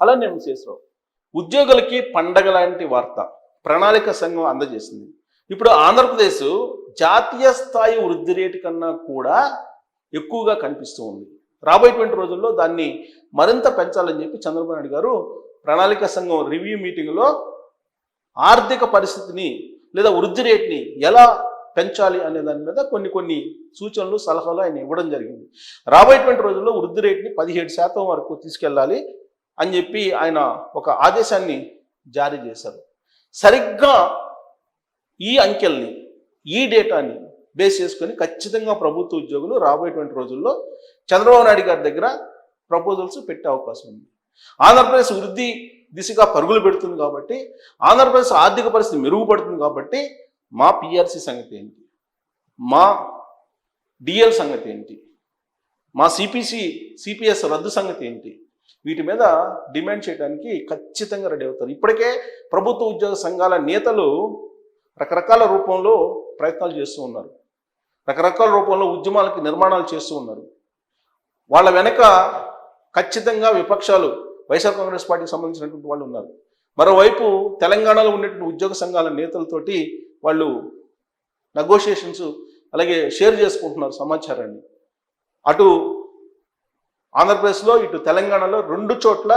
అలానే విశేషరావు ఉద్యోగులకి పండగ లాంటి వార్త ప్రణాళిక సంఘం అందజేసింది. ఇప్పుడు ఆంధ్రప్రదేశ్ జాతీయ స్థాయి వృద్ధి రేటు కన్నా కూడా ఎక్కువగా కనిపిస్తూ ఉంది. రాబోయేటువంటి రోజుల్లో దాన్ని మరింత పెంచాలని చెప్పి చంద్రబాబు నాయుడు గారు ప్రణాళిక సంఘం రివ్యూ మీటింగ్లో ఆర్థిక పరిస్థితిని లేదా వృద్ధి రేట్ని ఎలా పెంచాలి అనే దాని మీద కొన్ని కొన్ని సూచనలు సలహాలు ఆయన ఇవ్వడం జరిగింది. రాబోయేటువంటి రోజుల్లో వృద్ధి రేట్ని పదిహేడు శాతం వరకు తీసుకెళ్ళాలి. అని చెప్పి ఆయన ఒక ఆదేశాన్ని జారీ చేశారు. సరిగ్గా ఈ అంకెల్ని ఈ డేటాని బేస్ చేసుకొని ఖచ్చితంగా ప్రభుత్వ ఉద్యోగులు రాబోయేటువంటి రోజుల్లో చంద్రబాబు నాయుడు గారి దగ్గర ప్రపోజల్స్ పెట్టే అవకాశం ఉంది. ఆంధ్రప్రదేశ్ వృద్ధి దిశగా పరుగులు పెడుతుంది కాబట్టి ఆంధ్రప్రదేశ్ ఆర్థిక పరిస్థితి మెరుగుపడుతుంది కాబట్టి మా పిఆర్సి సంగతి ఏంటి? మా డిఎల్ సంగతి ఏంటి? మా సిపిసి సిపిఎస్ రద్దు సంగతి ఏంటి? వీటి మీద డిమాండ్ చేయడానికి ఖచ్చితంగా రెడీ అవుతారు. ఇప్పటికే ప్రభుత్వ ఉద్యోగ సంఘాల నేతలు రకరకాల రూపంలో ప్రయత్నాలు చేస్తూ ఉన్నారు. రకరకాల రూపంలో ఉద్యమాలకి నిర్మాణాలు చేస్తూ ఉన్నారు. వాళ్ళ వెనక ఖచ్చితంగా విపక్షాలు వైఎస్ఆర్ కాంగ్రెస్ పార్టీకి సంబంధించినటువంటి వాళ్ళు ఉన్నారు. మరోవైపు తెలంగాణలో ఉండేటువంటి ఉద్యోగ సంఘాల నేతలతోటి వాళ్ళు నెగోషియేషన్స్ అలాగే షేర్ చేసుకుంటున్నారు సమాచారాన్ని. అటు ఆంధ్రప్రదేశ్లో ఇటు తెలంగాణలో రెండు చోట్ల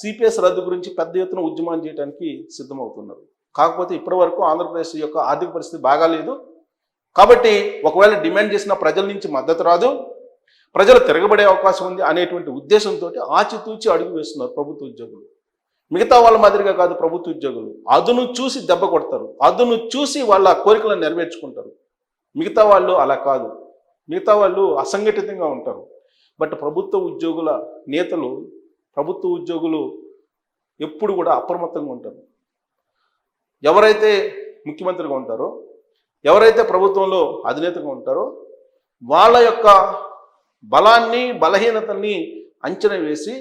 సిపిఎస్ రద్దు గురించి పెద్ద ఎత్తున ఉద్యమం చేయడానికి సిద్ధమవుతున్నారు. కాకపోతే ఇప్పటివరకు ఆంధ్రప్రదేశ్ యొక్క ఆర్థిక పరిస్థితి బాగాలేదు కాబట్టి ఒకవేళ డిమాండ్ చేసిన ప్రజల నుంచి మద్దతు రాదు ప్రజలు తిరగబడే అవకాశం ఉంది అనేటువంటి ఉద్దేశంతో ఆచితూచి అడుగు వేస్తున్నారు ప్రభుత్వ ఉద్యోగులు. మిగతా వాళ్ళ మాదిరిగా కాదు ప్రభుత్వ ఉద్యోగులు. అదును చూసి దెబ్బ కొడతారు అదును చూసి వాళ్ళ కోరికలను నెరవేర్చుకుంటారు. మిగతా వాళ్ళు అలా కాదు. మిగతా వాళ్ళు అసంఘటితంగా ఉంటారు. బట్ ప్రభుత్వ ఉద్యోగుల నేతలు ప్రభుత్వ ఉద్యోగులు ఎప్పుడు కూడా అప్రమత్తంగా ఉంటారు. ఎవరైతే ముఖ్యమంత్రిగా ఉంటారో ఎవరైతే ప్రభుత్వంలో అధినేతగా ఉంటారో వాళ్ళ యొక్క బలాన్ని బలహీనతల్ని అంచనా వేసి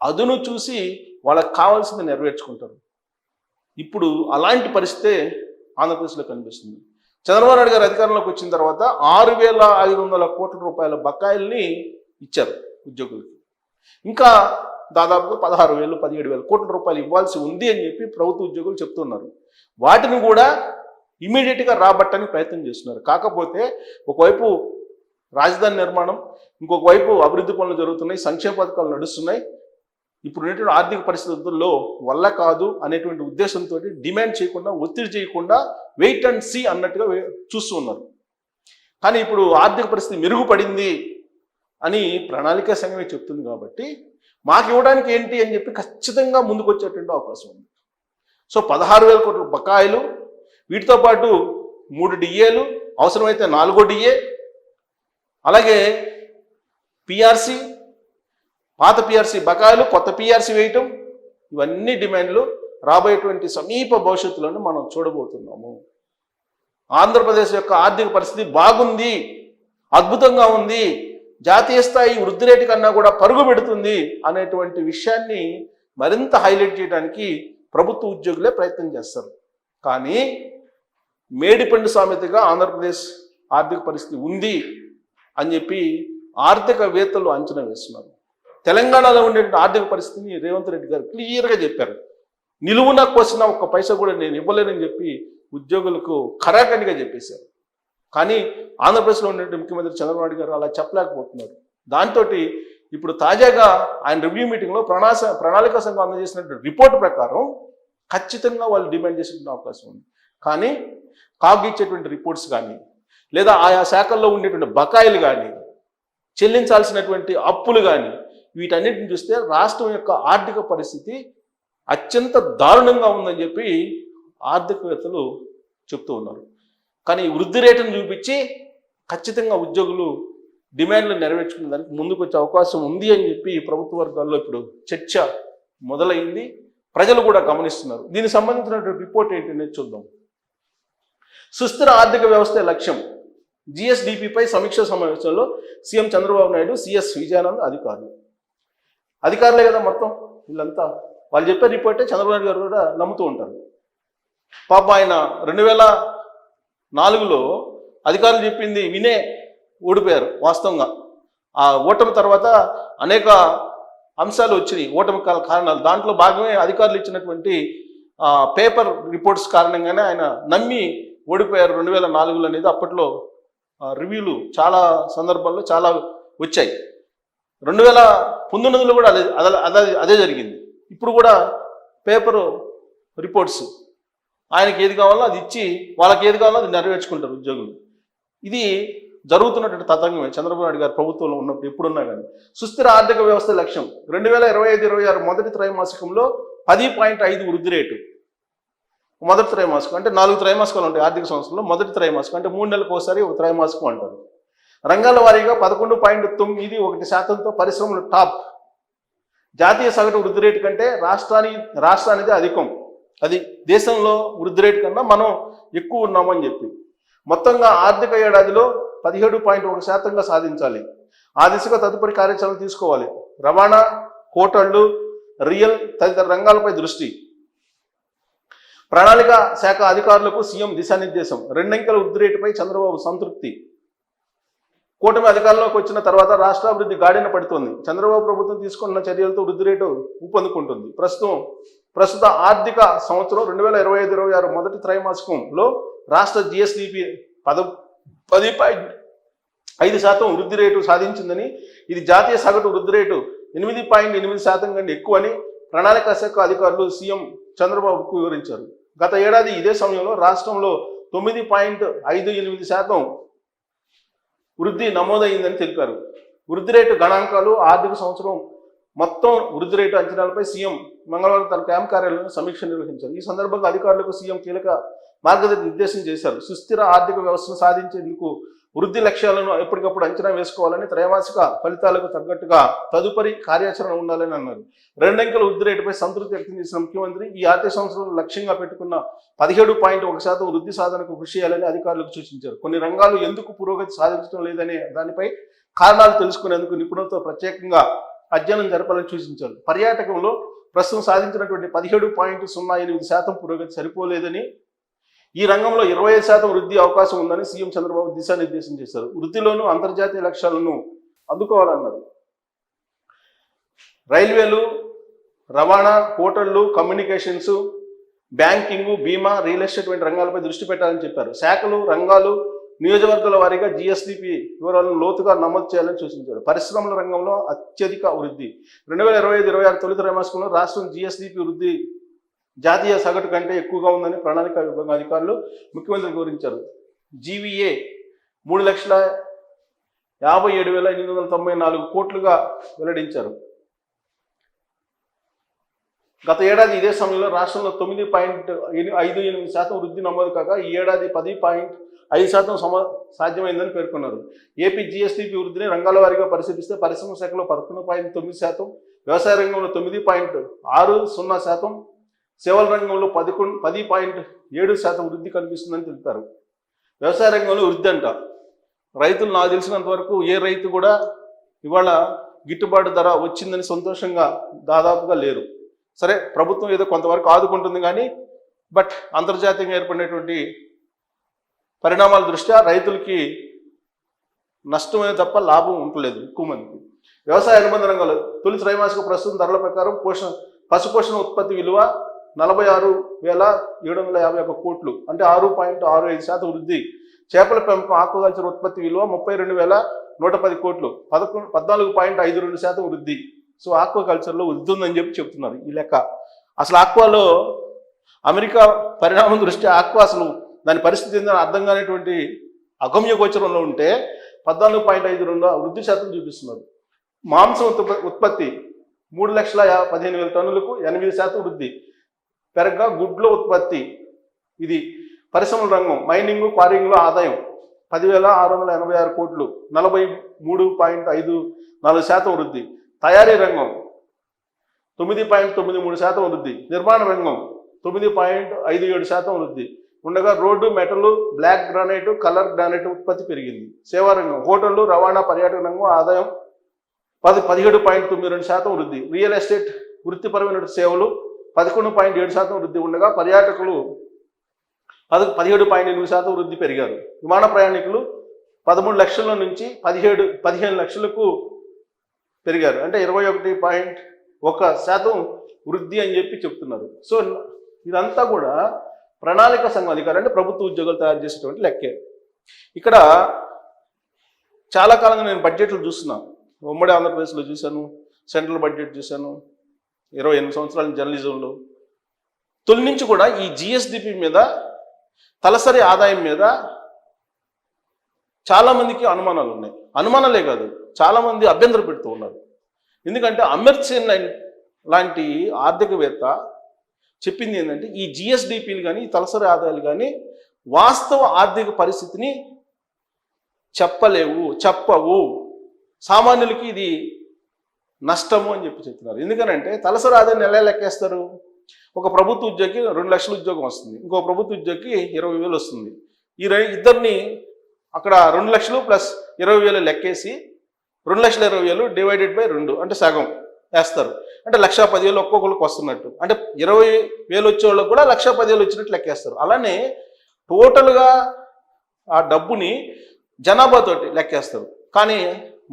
అదును చూసి వాళ్ళకి కావాల్సింది నెరవేర్చుకుంటారు. ఇప్పుడు అలాంటి పరిస్థితే ఆంధ్రప్రదేశ్లో కనిపిస్తుంది. చంద్రబాబు నాయుడు గారు అధికారంలోకి వచ్చిన తర్వాత ఆరు వేల ఐదు వందల కోట్ల రూపాయల బకాయిల్ని ఇచ్చారు ఉద్యోగులకి. ఇంకా దాదాపుగా పదహారు వేలు పదిహేడు వేల కోట్ల రూపాయలు ఇవ్వాల్సి ఉంది అని చెప్పి ప్రభుత్వ ఉద్యోగులు చెప్తున్నారు. వాటిని కూడా ఇమీడియట్గా రాబట్టడానికి ప్రయత్నం చేస్తున్నారు. కాకపోతే ఒకవైపు రాజధాని నిర్మాణం ఇంకొక వైపు అభివృద్ధి పనులు జరుగుతున్నాయి సంక్షేమ పథకాలు నడుస్తున్నాయి. ఇప్పుడు ఉన్నటువంటి ఆర్థిక పరిస్థితుల్లో వల్ల కాదు అనేటువంటి ఉద్దేశంతో డిమాండ్ చేయకుండా ఒత్తిడి చేయకుండా వెయిట్ అండ్ సీ అన్నట్టుగా చూస్తూ ఉన్నారు. కానీ ఇప్పుడు ఆర్థిక పరిస్థితి మెరుగుపడింది అని ప్రణాళిక సంఘమే చెప్తుంది కాబట్టి మాకు ఇవ్వడానికి ఏంటి అని చెప్పి ఖచ్చితంగా ముందుకు వచ్చేటువంటి అవకాశం ఉంది. సో పదహారు వేల కోట్ల బకాయిలు వీటితో పాటు మూడు డిఏలు అవసరమైతే నాలుగో డిఏ అలాగే పిఆర్సి పాత పిఆర్సి బకాయిలు కొత్త పిఆర్సి వేయటం ఇవన్నీ డిమాండ్లు రాబోయేటువంటి సమీప భవిష్యత్తులను మనం చూడబోతున్నాము. ఆంధ్రప్రదేశ్ యొక్క ఆర్థిక పరిస్థితి బాగుంది అద్భుతంగా ఉంది జాతీయ స్థాయి వృద్ధి రేటు కన్నా కూడా పరుగు పెడుతుంది అనేటువంటి విషయాన్ని మరింత హైలైట్ చేయడానికి ప్రభుత్వ ఉద్యోగులే ప్రయత్నం చేస్తారు. కానీ మేడిపండు సామెతగా ఆంధ్రప్రదేశ్ ఆర్థిక పరిస్థితి ఉంది అని చెప్పి ఆర్థికవేత్తలు అంచనా వేస్తున్నారు. తెలంగాణలో ఉండేటువంటి ఆర్థిక పరిస్థితిని రేవంత్ రెడ్డి గారు క్లియర్గా చెప్పారు. నిలువున కోసిన ఒక్క పైసా కూడా నేను ఇవ్వలేనని చెప్పి ఉద్యోగులకు ఖరాఖండిగా చెప్పేశారు. కానీ ఆంధ్రప్రదేశ్లో ఉన్నటువంటి ముఖ్యమంత్రి చంద్రబాబు నాయుడు గారు అలా చెప్పలేకపోతున్నారు. దాంతో ఇప్పుడు తాజాగా ఆయన రివ్యూ మీటింగ్లో ప్రణాస ప్రణాళిక సంఘం అందజేసినటువంటి రిపోర్ట్ ప్రకారం ఖచ్చితంగా వాళ్ళు డిమాండ్ చేసిన అవకాశం ఉంది. కానీ కాగ్ ఇచ్చేటువంటి రిపోర్ట్స్ కానీ లేదా ఆయా శాఖల్లో ఉండేటువంటి బకాయిలు కానీ చెల్లించాల్సినటువంటి అప్పులు కానీ వీటన్నిటిని చూస్తే రాష్ట్రం యొక్క ఆర్థిక పరిస్థితి అత్యంత దారుణంగా ఉందని చెప్పి ఆర్థికవేత్తలు చెప్తూ ఉన్నారు. కానీ ఈ వృద్ధి రేటును చూపించి ఖచ్చితంగా ఉద్యోగులు డిమాండ్లు నెరవేర్చుకునే దానికి ముందుకు వచ్చే అవకాశం ఉంది అని చెప్పి ప్రభుత్వ వర్గాల్లో ఇప్పుడు చర్చ మొదలైంది. ప్రజలు కూడా గమనిస్తున్నారు. దీనికి సంబంధించినటువంటి రిపోర్ట్ ఏంటనేది చూద్దాం. సుస్థిర ఆర్థిక వ్యవస్థ లక్ష్యం. జిఎస్డిపిపై సమీక్ష సమావేశంలో సీఎం చంద్రబాబు నాయుడు సిఎస్ విజయానంద్ అధికారులు. అధికారులే కదా మొత్తం. వీళ్ళంతా వాళ్ళు చెప్పే రిపోర్టే చంద్రబాబు నాయుడు గారు కూడా నమ్ముతూ ఉంటారు. పాప ఆయన రెండు వేల నాలుగులో అధికారులు చెప్పింది వినే ఓడిపోయారు వాస్తవంగా. ఆ ఓటమి తర్వాత అనేక అంశాలు వచ్చినాయి ఓటమి కారణాలు. దాంట్లో భాగమే అధికారులు ఇచ్చినటువంటి పేపర్ రిపోర్ట్స్ కారణంగానే ఆయన నమ్మి ఓడిపోయారు రెండు వేల నాలుగులో అనేది అప్పట్లో రివ్యూలు చాలా సందర్భాల్లో చాలా వచ్చాయి. రెండు వేల పంతొమ్మిదిలో కూడా అదే అదే అదే అదే జరిగింది. ఇప్పుడు కూడా పేపరు రిపోర్ట్స్ ఆయనకి ఏది కావాలో అది ఇచ్చి వాళ్ళకి ఏది కావాలో అది నెరవేర్చుకుంటారు ఉద్యోగులు. ఇది జరుగుతున్నటువంటి తతంగమే. చంద్రబాబు నాయుడు గారు ప్రభుత్వంలో ఉన్నప్పుడు ఎప్పుడున్నా కానీ సుస్థిర ఆర్థిక వ్యవస్థ లక్ష్యం. రెండు వేల ఇరవై ఐదు ఇరవై ఆరు మొదటి త్రైమాసికంలో పది పాయింట్ ఐదు వృద్ధి రేటు. మొదటి త్రైమాసికం అంటే నాలుగు త్రైమాసికాలు ఉంటాయి ఆర్థిక సంవత్సరంలో. మొదటి త్రైమాసికం అంటే మూడు నెలలకు ఒకసారి ఒక త్రైమాసికం అంటారు. రంగాల వారీగా పదకొండు పాయింట్ తొమ్మిది ఒకటి శాతంతో పరిశ్రమలు టాప్. జాతీయ సగటు వృద్ధి రేటు కంటే రాష్ట్రానికి రాష్ట్రానికి అధికం. అది దేశంలో వృద్ధి రేటు కన్నా మనం ఎక్కువ ఉన్నామని చెప్పి. మొత్తంగా ఆర్థిక ఏడాదిలో పదిహేడు పాయింట్ ఒక శాతంగా సాధించాలి. ఆ దిశగా తదుపరి కార్యాచరణ తీసుకోవాలి. రవాణా హోటళ్ళు రియల్ తదితర రంగాలపై దృష్టి. ప్రణాళిక శాఖ అధికారులకు సీఎం దిశానిర్దేశం. రెండంకెల వృద్ధి రేటుపై చంద్రబాబు సంతృప్తి. కూటమి అధికారంలోకి వచ్చిన తర్వాత రాష్ట్రాభివృద్ధి గాడిన పడుతోంది. చంద్రబాబు ప్రభుత్వం తీసుకున్న చర్యలతో వృద్ధి రేటు ఊపందుకుంటుంది. ప్రస్తుతం ప్రస్తుత ఆర్థిక సంవత్సరం రెండు వేల ఇరవై ఐదు ఇరవై ఆరు మొదటి త్రైమాసికంలో రాష్ట్ర జిఎస్డిపి పద పది పాయింట్ ఐదు శాతం వృద్ధి రేటు సాధించిందని ఇది జాతీయ సగటు వృద్ధి రేటు ఎనిమిది పాయింట్ ఎనిమిది శాతం కంటే ఎక్కువని ప్రణాళిక శాఖ అధికారులు సీఎం చంద్రబాబుకు వివరించారు. గత ఏడాది ఇదే సమయంలో రాష్ట్రంలో తొమ్మిది పాయింట్ ఐదు ఎనిమిది శాతం వృద్ధి నమోదైందని తెలిపారు. వృద్ధి రేటు గణాంకాలు ఆర్థిక సంవత్సరం మొత్తం వృద్ధి రేటు అంచనాలపై సీఎం మంగళవారం తన క్యాంప్ కార్యాలయంలో సమీక్ష నిర్వహించారు. ఈ సందర్భంగా అధికారులకు సీఎం కీలక మార్గనిర్దేశం చేశారు. సుస్థిర ఆర్థిక వ్యవస్థను సాధించేందుకు వృద్ధి లక్ష్యాలను ఎప్పటికప్పుడు అంచనా వేసుకోవాలని త్రైమాసిక ఫలితాలకు తగ్గట్టుగా తదుపరి కార్యాచరణ ఉండాలని అన్నారు. రెండంకెల వృద్ధి రేటుపై సంతృప్తి వ్యక్తం చేసిన ముఖ్యమంత్రి ఈ ఆర్థిక సంవత్సరం లక్ష్యంగా పెట్టుకున్న పదిహేడు పాయింట్ ఒక శాతం వృద్ధి సాధనకు కృషి చేయాలని అధికారులకు సూచించారు. కొన్ని రంగాలు ఎందుకు పురోగతి సాధించడం లేదనే దానిపై కారణాలు తెలుసుకునేందుకు నిపుణులతో ప్రత్యేకంగా అధ్యయనం జరపాలని సూచించారు. పర్యాటకంలో ప్రస్తుతం సాధించినటువంటి పదిహేడు పాయింట్ సున్నా ఎనిమిది శాతం పురోగతి సరిపోలేదని ఈ రంగంలో ఇరవై ఐదు శాతం వృద్ధి అవకాశం ఉందని సీఎం చంద్రబాబు దిశానిర్దేశం చేశారు. వృద్ధిలోనూ అంతర్జాతీయ లక్ష్యాలను అందుకోవాలన్నారు. రైల్వేలు రవాణా హోటళ్ళు కమ్యూనికేషన్స్ బ్యాంకింగ్ బీమా రియల్ ఎస్టేట్ వంటి రంగాలపై దృష్టి పెట్టాలని చెప్పారు. శాఖలు రంగాలు నియోజకవర్గాల వారీగా జిఎస్డిపి వివరాలను లోతుగా నమోదు చేయాలని సూచించారు. పరిశ్రమల రంగంలో అత్యధిక వృద్ధి. రెండు వేల ఇరవై ఐదు ఇరవై ఆరు తొలి త్రైమాసికంలో రాష్ట్రం జిఎస్డిపి వృద్ధి జాతీయ సగటు కంటే ఎక్కువగా ఉందని ప్రణాళిక విభాగం అధికారులు ముఖ్యమంత్రి వివరించారు. జీవీఏ మూడు లక్షల యాభై ఏడు వేల ఎనిమిది వందల తొంభై నాలుగు కోట్లుగా వెల్లడించారు. గత ఏడాది ఇదే సమయంలో రాష్ట్రంలో తొమ్మిది పాయింట్ ఐదు ఎనిమిది శాతం వృద్ధి నమోదు కాగా ఈ ఏడాది పది పాయింట్ ఐదు శాతం సమ సాధ్యమైందని పేర్కొన్నారు. ఏపీ జిఎస్టీపీ వృద్ధిని రంగాల వారీగా పరిశీలిస్తే పరిశ్రమ శాఖలో పదకొండు పాయింట్ తొమ్మిది శాతం వ్యవసాయ రంగంలో తొమ్మిది పాయింట్ ఆరు సున్నా శాతం సేవల రంగంలో పదకొండు పది పాయింట్ ఏడు శాతం వృద్ధి కనిపిస్తుందని తెలిపారు. వ్యవసాయ రంగంలో వృద్ధి అంట. రైతులు నాకు తెలిసినంత వరకు ఏ రైతు కూడా ఇవాళ గిట్టుబాటు ధర వచ్చిందని సంతోషంగా దాదాపుగా లేరు. సరే ప్రభుత్వం ఏదో కొంతవరకు ఆదుకుంటుంది కానీ బట్ అంతర్జాతీయంగా ఏర్పడినటువంటి పరిణామాల దృష్ట్యా రైతులకి నష్టమే తప్ప లాభం ఉండలేదు ఎక్కువ మందికి. వ్యవసాయ అనుబంధ రంగాలు తొలి త్రైమాసిక ప్రస్తుతం ధరల ప్రకారం పోషణ పశుపోషణ ఉత్పత్తి విలువ నలభై ఆరు వేల ఏడు వందల యాభై ఒక కోట్లు అంటే ఆరు పాయింట్ ఆరు ఐదు శాతం వృద్ధి. చేపల పెంపకం ఆక్వాకల్చర్ ఉత్పత్తి విలువ ముప్పై రెండు వేల నూట పది కోట్లు పదకొండు పద్నాలుగు పాయింట్ ఐదు రెండు శాతం వృద్ధి. సో ఆక్వాకల్చర్లో కల్చర్లో ఉందని చెప్పి చెప్తున్నారు ఈ లెక్క. అసలు ఆక్వాలో అమెరికా పరిణామం దృష్ట్యా ఆక్వా అసలు దాని పరిస్థితి ఏందని అర్థం కానిటువంటి అగమ్య గోచరంలో ఉంటే పద్నాలుగు పాయింట్ ఐదు రెండు వృద్ధి శాతం చూపిస్తున్నారు. మాంసం ఉత్పత్తి మూడు లక్షల పదిహేను వేల టన్నులకు ఎనిమిది శాతం వృద్ధి. పెరగ్గా గుడ్ల ఉత్పత్తి ఇది పరిశ్రమల రంగం మైనింగ్ క్వారింగ్లో ఆదాయం పదివేల ఆరు వందల ఎనభై ఆరు కోట్లు నలభై మూడు పాయింట్ ఐదు నాలుగు శాతం వృద్ధి. తయారీ రంగం. తొమ్మిది పాయింట్ తొమ్మిది మూడు శాతం వృద్ధి. నిర్మాణ రంగం. తొమ్మిది పాయింట్ ఐదు ఏడు శాతం వృద్ధి. ఉండగా road metal black granite colour granite ఉత్పత్తి పెరిగింది. సేవా రంగం. హోటళ్ళు రవాణా పర్యాటక రంగం ఆదాయం పది పదిహేడు పాయింట్ తొమ్మిది రెండు శాతం వృద్ధి. రియల్ ఎస్టేట్ వృత్తిపరమైన సేవలు పదకొండు పాయింట్ ఏడు శాతం వృద్ధి. ఉండగా పర్యాటకులు పద పదిహేడు పాయింట్ ఎనిమిది శాతం వృద్ధి పెరిగారు. విమాన ప్రయాణికులు పదమూడు లక్షల నుంచి పదిహేడు పదిహేను లక్షలకు పెరిగారు. అంటే ఇరవై ఒకటి పాయింట్ ఒక శాతం వృద్ధి అని చెప్పి చెప్తున్నారు. సో ఇదంతా కూడా ప్రణాళిక సంఘం అధికారులు అంటే ప్రభుత్వ ఉద్యోగులు తయారు చేసేటువంటి లెక్కే. ఇక్కడ చాలా కాలంగా నేను బడ్జెట్లు చూస్తున్నాను ఉమ్మడి ఆంధ్రప్రదేశ్లో చూశాను సెంట్రల్ బడ్జెట్ చూశాను ఇరవై ఎనిమిది సంవత్సరాల జర్నలిజంలో. తొలి నుంచి కూడా ఈ జిఎస్డిపి మీద తలసరి ఆదాయం మీద చాలామందికి అనుమానాలు ఉన్నాయి అనుమానాలే కాదు. చాలామంది అభ్యంతరం పెడుతూ ఉన్నారు. ఎందుకంటే అమర్ లాంటి- ఆర్థికవేత్త చెప్పింది ఏంటంటే ఈ జిఎస్డిపిలు కానీ ఈ తలసరి ఆదాయాలు కానీ వాస్తవ ఆర్థిక పరిస్థితిని చెప్పలేవు చెప్పవు. సామాన్యులకి ఇది నష్టము అని చెప్పి చెప్తున్నారు. ఎందుకనంటే తలసరి ఆదాయాన్ని ఎలా లెక్కేస్తారు? ఒక ప్రభుత్వ ఉద్యోగికి రెండు లక్షల ఉద్యోగం వస్తుంది. ఇంకో ప్రభుత్వ ఉద్యోగికి ఇరవై వేలు వస్తుంది. ఈ ఇద్దరిని అక్కడ రెండు లక్షలు ప్లస్ ఇరవై వేలు లెక్కేసి రెండు లక్షల ఇరవై వేలు డివైడెడ్ బై రెండు అంటే సగం వేస్తారు. అంటే లక్ష పదివేలు ఒక్కొక్కరికి వస్తున్నట్టు. అంటే ఇరవై వేలు వచ్చే వాళ్ళకి కూడా లక్ష పదివేలు వచ్చినట్టు లెక్కేస్తారు. అలానే టోటల్గా ఆ డబ్బుని జనాభాతోటి లెక్కేస్తారు. కానీ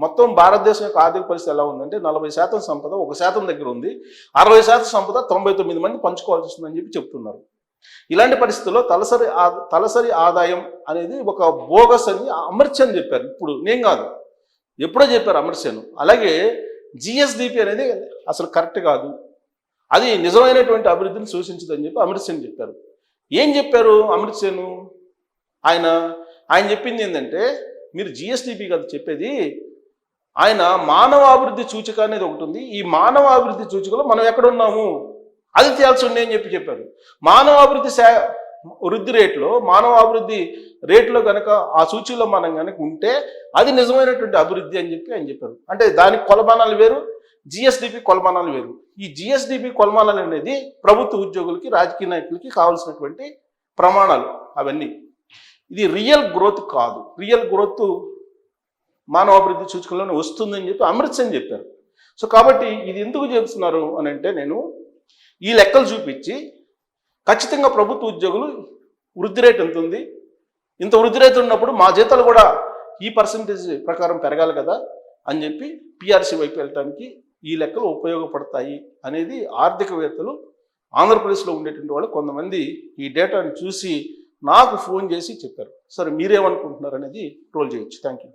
మొత్తం భారతదేశం యొక్క ఆర్థిక పరిస్థితి ఎలా ఉందంటే నలభై శాతం సంపద ఒక శాతం దగ్గర ఉంది. అరవై శాతం సంపద తొంభై తొమ్మిది మంది పంచుకోవాల్సి వస్తుందని చెప్పి చెప్తున్నారు. ఇలాంటి పరిస్థితుల్లో తలసరి ఆ- తలసరి ఆదాయం అనేది ఒక బోగస్ అని అమర్చని చెప్పారు. ఇప్పుడు నేను కాదు. ఎప్పుడో చెప్పారు అమర్చను అలాగే జిఎస్డిపి అనేది అసలు కరెక్ట్ కాదు. అది నిజమైనటువంటి అభివృద్ధిని సూచించదని చెప్పి అమృత్ సేన్ చెప్పారు. ఏం చెప్పారు అమృత్ సేను ఆయన ఆయన చెప్పింది ఏంటంటే మీరు జిఎస్డిపి కదా చెప్పేది ఆయన మానవాభివృద్ధి సూచిక అనేది ఒకటి ఉంది. ఈ మానవాభివృద్ధి సూచికలో మనం ఎక్కడ ఉన్నాము? అది తేల్చి ఉంది అని చెప్పి చెప్పారు మానవాభివృద్ధి శా వృద్ధి రేట్లో మానవాభివృద్ధి రేట్లో కనుక ఆ సూచీలో మనం కనుక ఉంటే అది నిజమైనటువంటి అభివృద్ధి అని చెప్పి ఆయన చెప్పారు. అంటే దానికి కొలమానాలు వేరు జిఎస్డిపి కొలమానాలు వేరు. ఈ జిఎస్డిపి కొలమానాలు అనేది ప్రభుత్వ ఉద్యోగులకి రాజకీయ నాయకులకి కావాల్సినటువంటి ప్రమాణాలు అవన్నీ. ఇది రియల్ గ్రోత్ కాదు. రియల్ గ్రోత్ మానవాభివృద్ధి సూచికలోనే వస్తుందని చెప్పి అమృత్ సేన్ చెప్పారు. సో కాబట్టి ఇది ఎందుకు చెప్తున్నారు అని అంటే నేను ఈ లెక్కలు చూపించి ఖచ్చితంగా ప్రభుత్వ ఉద్యోగులు వృద్ధి రేటు ఎంత ఉంది? ఇంత వృద్ధి రేటు ఉన్నప్పుడు మా జీతాలు కూడా ఈ పర్సంటేజ్ ప్రకారం పెరగాలి కదా అని చెప్పి పిఆర్సీ వైపు వెళ్ళటానికి ఈ లెక్కలు ఉపయోగపడతాయి అనేది ఆర్థికవేత్తలు ఆంధ్రప్రదేశ్లో ఉండేటువంటి వాళ్ళు కొంతమంది ఈ డేటాను చూసి నాకు ఫోన్ చేసి చెప్పారు. సరే మీరేమనుకుంటున్నారు అనేది ట్రోల్ చేయొచ్చు. Thank you